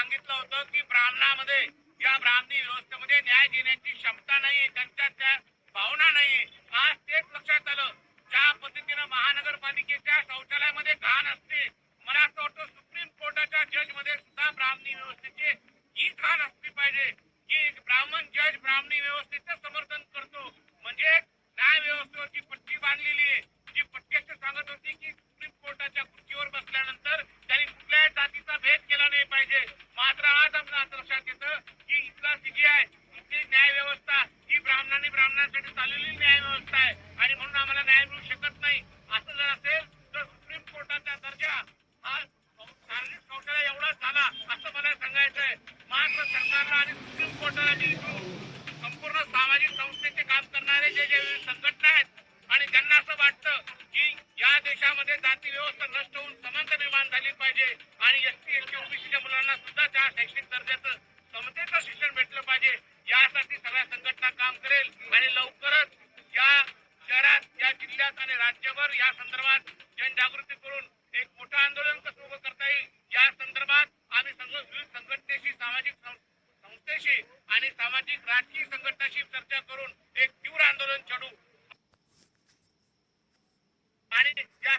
सांगितलं होतं की ब्राह्मणामध्ये या ब्राह्मणी व्यवस्थेमध्ये न्याय देण्याची क्षमता नाही त्यांच्या त्या भावना नाही आज तेच लक्षात आलं ज्या पद्धतीनं महानगरपालिकेच्या शौचालयामध्ये घाण असते मला असं वाटतं सुप्रीम कोर्टाच्या जजमध्ये सुद्धा ब्राह्मणी व्यवस्थेची ही घाण असली पाहिजे की एक ब्राह्मण जज ब्राह्मणी व्यवस्थेचं समर्थन करतो म्हणजे न्याय व्यवस्थेवरची पट्टी बांधलेली आहे जी पट्टी असं सांगत होती की सुप्रीम कोर्टाच्या खुर्चीवर बसल्यानंतर त्यांनी कुठल्याही जातीचा भेद केला नाही पाहिजे मात्र आज आम्हाला असं लक्षात येतं की इथला सीजीआय इथली न्याय व्यवस्था ही ब्राह्मणांनी ब्राह्मणांसाठी व्यवस्था आहे. आणि म्हणून आम्हाला न्याय मिळू शकत नाही. असं जर असेल तर सुप्रीम कोर्टाचा दर्जा हा सार्वजनिक शौचालय एवढा झाला असं मला सांगायचं आहे. मात्र सरकारला आणि सुप्रीम कोर्टाला मी संपूर्ण सामाजिक संस्थेचे काम करणारे जे जे संघटना आहेत आणि त्यांना असं वाटतं की या देशामध्ये जाती व्यवस्था नष्ट होऊन समानता निर्माण झाली पाहिजे. आणि एस टी एस टी ओबीसीच्या मुलांना सुद्धा त्या शैक्षणिक दर्जाचं समतेचं शिक्षण भेटलं पाहिजे. यासाठी सगळ्या संघटना काम करेल आणि लवकरच या शहरात या जिल्ह्यात आणि राज्यभर या संदर्भात जनजागृती करून एक मोठं आंदोलन कसं उभं करता येईल या संदर्भात आम्ही विविध संघटनेशी सामाजिक संस्थेशी आणि सामाजिक राजकीय संघटनाशी चर्चा करून एक तीव्र आंदोलन छेडू आणि या